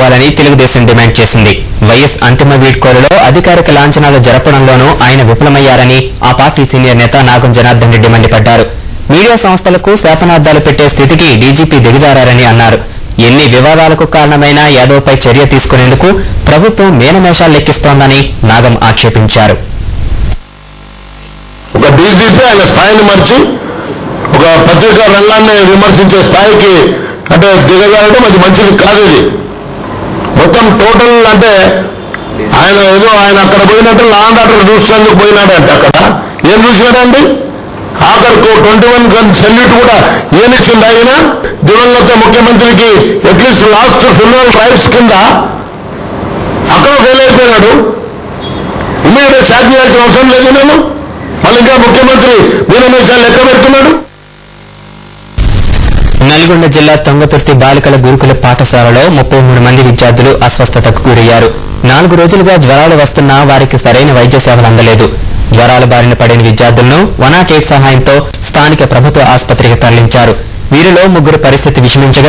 కావాలని తెలుగుదేశం డిమాండ్ చేసింది. వైఎస్ అంతిమ వీడ్కోలులో అధికారిక లాంఛనాలు జరపడంలోనూ ఆయన విఫలమయ్యారని ఆ పార్టీ సీనియర్ నేత నాగం జనార్దన్ రెడ్డి మండిపడ్డారు. మీడియా సంస్థలకు శాపనార్థాలు పెట్టే స్థితికి డీజీపీ దిగజారని అన్నారు. ఎన్ని వివాదాలకు కారణమైన యాదవ్పై చర్య తీసుకునేందుకు ప్రభుత్వం మేనమేషాలు లెక్కిస్తోందని నాగం ఆక్షేపించారు. ఒక డీజీపీ ఆయన స్థాయిని మర్చి ఒక పత్రికా రంగాన్ని విమర్శించే స్థాయికి అంటే దిగజారడం అది మంచిది కాదు ఇది మొత్తం టోటల్ అంటే ఆయన ఏదో ఆయన అక్కడ పోయినట్టు లాండ్ ఆర్డర్ చూసినందుకు పోయినాడంటే అక్కడ. ఏం చూసినాడండి ఆఖరికి ట్వంటీ వన్ సెల్యూట్ కూడా ఏమిచ్చింది ఆయన? దివంగత ముఖ్యమంత్రికి అట్లీస్ట్ లాస్ట్ ఫిల్వల్ రైట్స్ కింద అక్కడ ఫెయిల్ అయిపోయినాడు. ఇమ్మీడియట్ సాధ్య చేయాల్సిన అవసరం లేదు నేను మళ్ళీ ఇంకా ముఖ్యమంత్రి మీనమేషాలు లెక్క పెడుతున్నాడు. నల్గొండ జిల్లా తొంగతుర్తి బాలికల గురుకుల పాఠశాలలో ముప్పై మూడు మంది విద్యార్థులు అస్వస్థతకు గురయ్యారు. నాలుగు రోజులుగా జ్వరాలు వస్తున్నా వారికి సరైన వైద్య సేవలు అందలేదు. జ్వరాల బారిన పడిన విద్యార్థులను వన్ సహాయంతో స్థానిక ప్రభుత్వ ఆసుపత్రికి తరలించారు. వీరిలో ముగ్గురు పరిస్థితి విషమించగా